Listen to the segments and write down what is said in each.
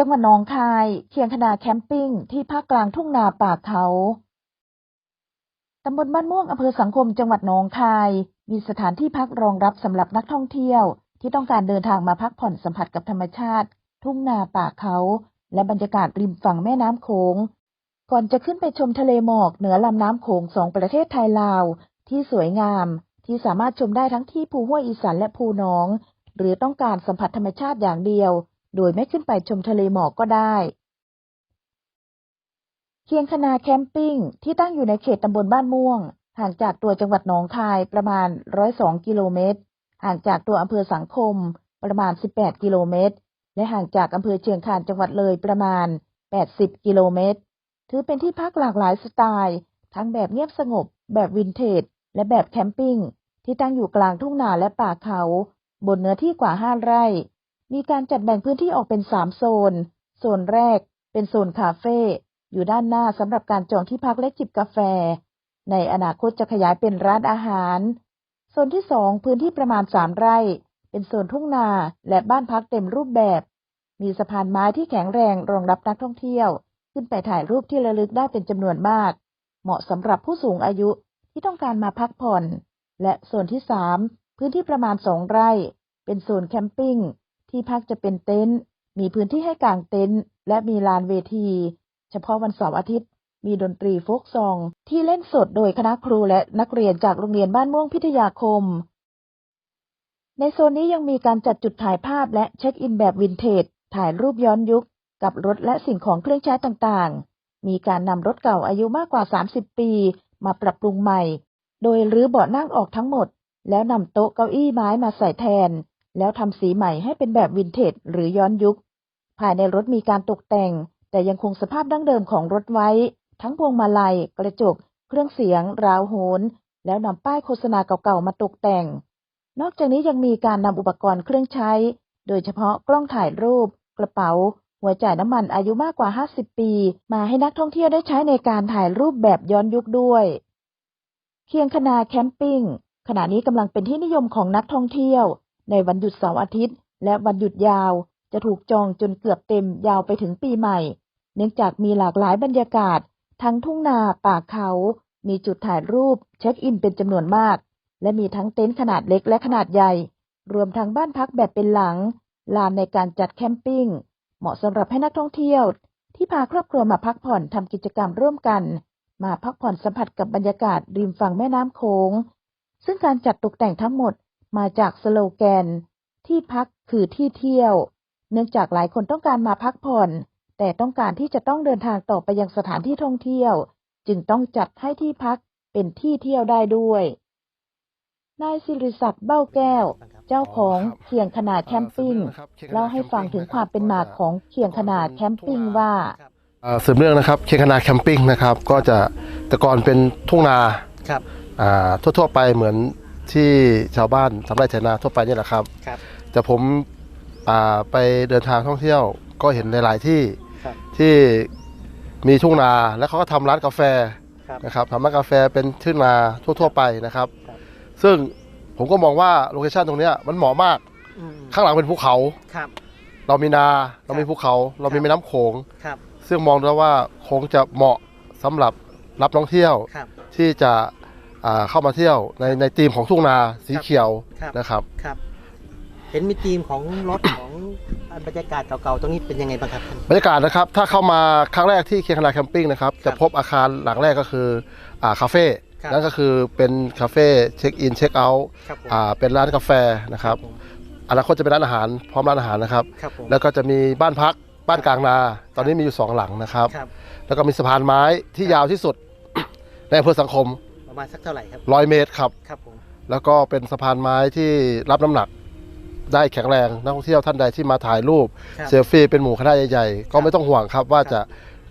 จังหวัดหนองคายเคียงคนาแคมปิ้งที่ภาคกลางทุ่งนาป่าเขาตำบลบ้านม่วงอำเภอสังคมจังหวัดหนองคาย มีสถานที่พักรองรับสำหรับนักท่องเที่ยว ที่ต้องการเดินทางมาพักผ่อนสัมผัสกับธรรมชาติ ทุ่งนาป่าเขา และบรรยากาศริมฝั่งแม่น้ำโขง ก่อนจะขึ้นไปชมทะเลหมอกเหนือลำน้ำโขงสองประเทศไทยลาว ที่สวยงาม ที่สามารถชมได้ทั้งที่ภูห้วยอีสานและภูหนอง หรือต้องการสัมผัสธรรมชาติอย่างเดียว โดยไม่ขึ้นไปชมทะเลหมอกก็ได้ เคียงคนาแคมปิ้งที่ตั้งอยู่ในเขตตำบลบ้านม่วง ห่างจากตัวจังหวัดหนองคายประมาณ 102 กิโลเมตร ห่างจากตัวอำเภอสังคมประมาณ 18 กิโลเมตร และห่างจากอำเภอเชียงคานจังหวัดเลยประมาณ 80 กิโลเมตร ถือเป็นที่พักหลากหลายสไตล์ ทั้งแบบเงียบสงบ แบบวินเทจ และแบบแคมปิ้งที่ตั้งอยู่กลางทุ่งนาและป่าเขา บนเนื้อที่กว่า 5 ไร่ มีการจัดแบ่งพื้นที่ออกเป็น3โซน โซนแรกเป็นโซนคาเฟ่อยู่ด้านหน้าสำหรับการจองที่พักและจิบกาแฟ ในอนาคตจะขยายเป็นร้านอาหาร โซนที่2พื้นที่ประมาณ3ไร่ เป็นโซนทุ่งนาและบ้านพักเต็มรูปแบบ มีสะพานไม้ที่แข็งแรงรองรับนักท่องเที่ยว ขึ้นไปถ่ายรูปที่ระลึกได้เป็นจำนวนมาก เหมาะสำหรับผู้สูงอายุที่ต้องการมาพักผ่อน และโซนที่3พื้นที่ประมาณ2ไร่ เป็นโซนแคมปิ้ง ที่พักจะเป็นเต็นท์มีพื้นที่ให้กางเต็นท์และมีลานเวที เฉพาะวันเสาร์อาทิตย์ มีดนตรีโฟกซอง ที่เล่นสดโดยคณะครูและนักเรียนจากโรงเรียนบ้านม่วงพิทยาคม ในโซนนี้ยังมีการจัดจุดถ่ายภาพและเช็คอินแบบวินเทจ ถ่ายรูปย้อนยุค กับรถและสิ่งของเครื่องใช้ต่างๆ มีการนำรถเก่าอายุมากกว่า 30 ปี มาปรับปรุงใหม่ โดยรื้อเบาะนั่งออกทั้งหมด แล้วนำโต๊ะเก้าอี้ไม้มาใส่แทน แล้วทำสีใหม่ให้เป็นแบบวินเทจหรือย้อนยุค ภายในรถมีการตกแต่ง แต่ยังคงสภาพดั้งเดิมของรถไว้ ทั้งพวงมาลัย กระจก เครื่องเสียง ราวโหน แล้วนำป้ายโฆษณาเก่าๆมาตกแต่ง นอกจากนี้ยังมีการนำอุปกรณ์เครื่องใช้ โดยเฉพาะกล้องถ่ายรูป กระเป๋า หัวจ่ายน้ำมันอายุมากกว่า 50 ปี มาให้นักท่องเที่ยวได้ใช้ในการถ่ายรูปแบบย้อนยุคด้วยเคียงคนาแคมปิ้งขณะนี้กำลังเป็นที่นิยมของนักท่องเที่ยว ในวันหยุดเสาร์อาทิตย์ และวันหยุดยาวจะถูกจองจนเกือบเต็มยาวไปถึงปีใหม่ เนื่องจากมีหลากหลายบรรยากาศ ทั้งทุ่งนาป่าเขา มีจุดถ่ายรูปเช็คอินเป็นจำนวนมาก และมีทั้งเต็นท์ขนาดเล็กและขนาดใหญ่ รวมทั้งบ้านพักแบบเป็นหลัง ลานในการจัดแคมปิ้ง เหมาะสำหรับให้นักท่องเที่ยว ที่พาครอบครัวมาพักผ่อนทำกิจกรรมร่วมกัน มาพักผ่อนสัมผัสกับบรรยากาศริมฝั่งแม่น้ำโขงซึ่งการจัดตกแต่งทั้งหมด มาจากสโลแกน ที่พักคือที่เที่ยว เนื่องจากหลายคนต้องการมาพักผ่อน แต่ต้องการที่จะต้องเดินทางต่อไปยังสถานที่ท่องเที่ยว จึงต้องจัดให้ที่พักเป็นที่เที่ยวได้ด้วยนายสิริศักดิ์เบ้าแก้ว เจ้าของเคียงขนาดแคมปิ้งเล่าให้ฟังถึงความเป็นมาของเคียงขนาดแคมปิ้งว่าอ่าสืบเนื่องนะครับเคียงคนาแคมปิ้งนะครับ ก็จะแต่ก่อนเป็นทุ่งนาครับอ่าทั่วๆไปเหมือน ที่ชาวบ้านทำไร่ไถนาทั่วไปนี่แหละครับ ครับ แต่ผมอ่าไปเดินทางท่องเที่ยวก็เห็นในหลายที่ครับที่มีทุ่งนาแล้วเขาก็ทำร้านกาแฟครับนะครับทำร้านกาแฟเป็นทุ่งนาทั่ว ๆ ไปนะครับ ครับ ซึ่งผมก็มองว่าโลเคชันตรงเนี้ยมันเหมาะมากอืมข้างหลังเป็นภูเขา ครับ เรามีนาเรามีครับภูเขา เรามีครับแม่น้ำโขง ครับ ซึ่งมองแล้วว่าคงจะเหมาะสำหรับรับนักท่องเที่ยว ครับ ที่จะอ่า เข้ามาเที่ยวในในธีมของทุ่งนาสีครับเขียวครับนะครับครับ เห็นมีธีมของรถของบรรยากาศเก่าๆตรงนี้เป็นยังไงบ้างครับท่านบรรยากาศนะครับ ถ้าเข้ามาครั้งแรกที่เคียงคนาแคมปิ้งนะครับครับจะพบอาคารหลังแรกก็คืออ่าคาเฟ่ครับนั่นก็คือเป็นคาเฟ่เช็คอินเช็คเอาท์ครับผมอ่าเป็นร้านกาแฟนะครับผมอนาคตจะเป็นร้านอาหารพร้อมร้านอาหารนะครับครับผมแล้วก็จะมีบ้านพักบ้านกลางนา ตอนนี้มีอยู่สองหลังนะครับครับแล้วก็มีสะพานไม้ที่ครับยาวที่สุดในอำเภอสังคมประ มาณสักเท่าไหร่ครับร้อยเมตรครับ ครับผมแล้วก็เป็นสะพานไม้ที่รับน้ำหนักได้แข็งแรงนักท่องเที่ยวท่านใดที่มาถ่ายรูปครับเซลฟี่เป็นหมู่คณะใหญ่ๆ ก็ครับไม่ต้องห่วงครับว่าครับจะ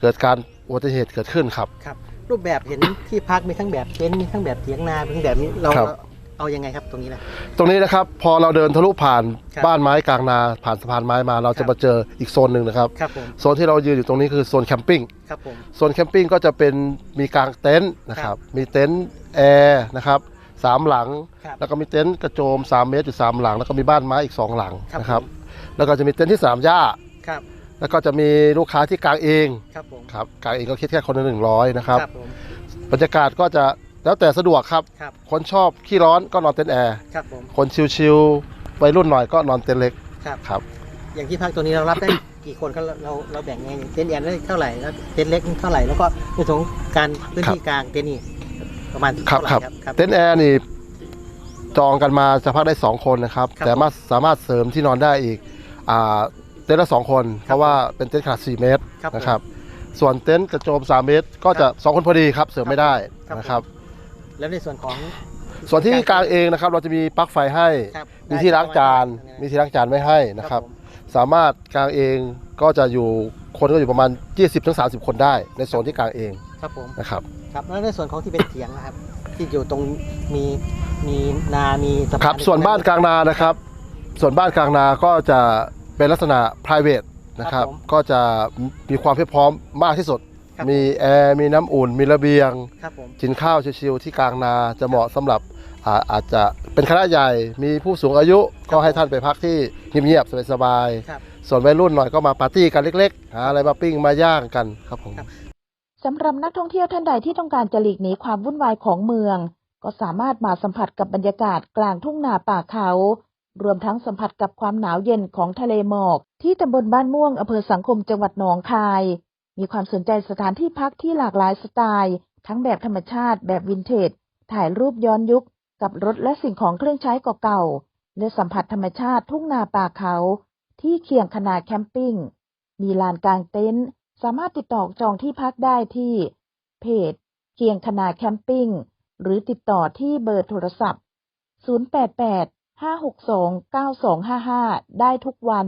เกิดการอุบัติเหตุเกิดขึ้นครับ ครับ รูปแบบเห็นที่พักมีทั้งแบบเต็นท์มีทั้งแบบเถียงนามีทั้งแบบนี้เราครับ เอายังไงครับตรงนี้นะ ตรงนี้นะครับพอเราเดินทะลุผ่านครับบ้านไม้กลางนาผ่านสะพานไม้มาเราครัจะบมาเจออีกโซนหนึ่งนะครับครับผมโซนที่เรายืนอยู่ตรงนี้คือโซนแคมปิ้งครับผม โซนแคมปิ้งก็จะเป็นมีกางเต็นท์นะคครัรับบมีเต็นท์แอร์นะครับสามหลัง ครับแล้วก็มีเต็นท์กระโจม 3 เมตรอยู่สามหลัง แล้วก็มีบ้านไม้อีก2หลังครับนะครับผม แล้วก็จะมีเต็นท์ที่สนามหญ้า ครับแล้วก็จะมีลูกค้าที่กางเองครับผมครับกางเองก็คิดแค่คนละหนึ่งร้อยนะครับครับผมบรรยากาศก็จะ แล้วแต่สะดวกครับ ครับ คนชอบขี้ร้อนก็นอนเต็นท์แอร์ ครับผม คนชิลๆวัยรุ่นหน่อยก็นอนเต็นท์เล็กครับ ครับ อย่างที่พักตัวนี้เรารับได้ กี่คนก็เราเราเราแบ่งไงอย่างเต็นท์แอนได้เท่าไหร่แล้วเต็นท์เล็กเท่าไหร่แล้วก็ในส่วนของการพื้นที่กลางเต็นท์นี่ประมาณครับเท่าไหร่ครับ ครับครับ เต็นท์แอร์นี่จองกันมาจะพักได้ 2 คนนะครับ ครับแต่มาสามารถเสริมที่นอนได้อีกอ่าเต็นท์ละสองคน เพราะว่าเป็นเต็นท์ขนาด 4 เมตรครับผมนะครับ ส่วนเต็นท์กระโจม 3 เมตร ก็จะ 2 คนพอดีครับ เสริมไม่ได้ครับ นะครับ แล้วในส่วนของ ส่วนที่กลางเองนะครับ เราจะมีปลั๊กไฟให้ ครับมีที่ล้างจานมีที่ล้างจานไม่ให้นะครับสามารถกลางเองก็จะอยู่คนก็อยู่ประมาณ 20-30 คนได้ ในโซนที่กลางเองครับผม นะครับ ครับแล้วในส่วนของที่เป็นเถียงนะครับ ที่อยู่ตรงมีมีนา มีสะพครับ ส่วนบ้านกลางนานะครับ ส่วนบ้านกลางนาก็จะเป็นลักษณะ private นะครับก็จะมีความเพียบพร้อมมากที่สุด ครับ มีแอร์มีน้ำอุ่น มีระเบียง ครับผม กินข้าวชิวๆที่กลางนาจะเหมาะสำหรับอ่าอาจจะเป็นคณะใหญ่มีผู้สูงอายุก็ให้ท่านไปพักที่เงียบๆสบายครับ ๆส่วนวัยรุ่นหน่อยก็มาปาร์ตี้กันเล็กๆหาอะไรมาปิ้งมาย่างกันครับผมครับสำหรับนักท่องเที่ยวท่านใดที่ต้องการจะหลีกหนีความวุ่นวายของเมือง ก็สามารถมาสัมผัสกับบรรยากาศกลางทุ่งนาป่าเขา รวมทั้งสัมผัสกับความหนาวเย็นของทะเลหมอก ที่ตำบลบ้านม่วงอำเภอสังคมจังหวัดหนองคาย มีความสนใจสถานที่พักที่หลากหลายสไตล์ ทั้งแบบธรรมชาติแบบวินเทจ ถ่ายรูปย้อนยุค กับรถและสิ่งของเครื่องใช้เก่าๆและสัมผัสธรรมชาติทุ่งนาป่าเขา ที่เคียงคนาแคมปิ้ง มีลานกลางเต็นท์สามารถติดต่อจองที่พักได้ที่ เพจ เคียงคนาแคมปิ้ง หรือติดต่อที่เบอร์โทรศัพท์ 088-562-9255 ได้ทุกวัน